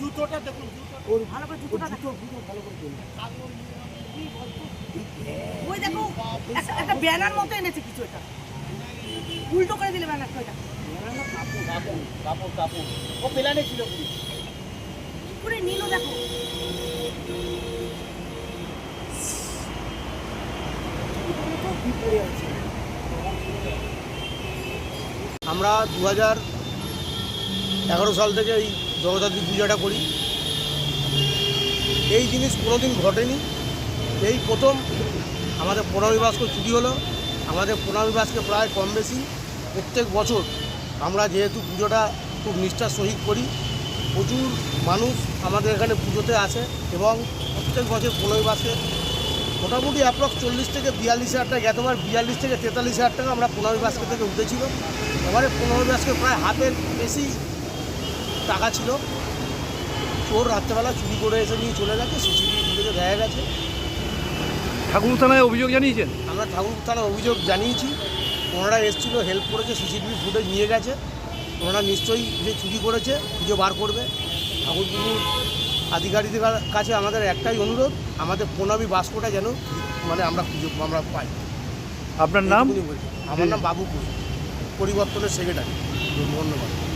জুতোটা দেখুন জুতো ওর ভালো করে জুতোটা দেখো ভালো করে ওই দেখো একটা একটা ব্যানার মতো এনেছে কিছু এটা উল্টো করে দিলে ব্যানারটা এটা কাপড় কাপড় কাপড় কাপড়। ও পেলানে ছিল পুরো। কি নিল দেখো। আমরা দু হাজার এগারো সাল থেকে এই জগদ্ধাত্রী পূজাটা করি। এই জিনিস কোনোদিন ঘটেনি। এই প্রথম আমাদের প্রণামী বাস্ক চুরি হলো। আমাদের প্রণামী বাসকে প্রায় কম বেশি। প্রত্যেক বছর আমরা যেহেতু পুজোটা খুব নিষ্ঠার সহিত করি, প্রচুর মানুষ আমাদের এখানে পুজোতে আসে এবং প্রত্যেক বছর বাসকে মোটামুটি অ্যাপ্রক্স চল্লিশ থেকে বিয়াল্লিশ হাজার টাকা গতবার বিয়াল্লিশ থেকে তেতাল্লিশ হাজার টাকা আমরা প্রণামী বাস্কে থেকে উঠেছিল। এবারে প্রণামী বাস্কে প্রায় হাতের বেশি টাকা ছিল। চোর রাত্রেবেলা চুরি করে এসে নিয়ে চলে গেছে সিসিটিভি ফুটেজে দেখা গেছে। ঠাকুর থানায় অভিযোগ জানিয়েছেন? আমরা ঠাকুর থানায় অভিযোগ জানিয়েছি। ওনারা এসেছিল হেল্প করেছে সিসিটিভি ফুটেজ নিয়ে গেছে। ওনারা নিশ্চয়ই যে চুরি করেছে খুঁজে বার করবে। ঠাকুরপুকুর আধিকারিকদের কাছে আমাদের একটাই অনুরোধ আমাদের প্রণামী বাস্কটা যেন মানে আমরা খুঁজে আমরা পাই। আপনার নাম। আমার নাম বাবু পুরী পরিবর্তনের সেক্রেটারি। ধন্যবাদ।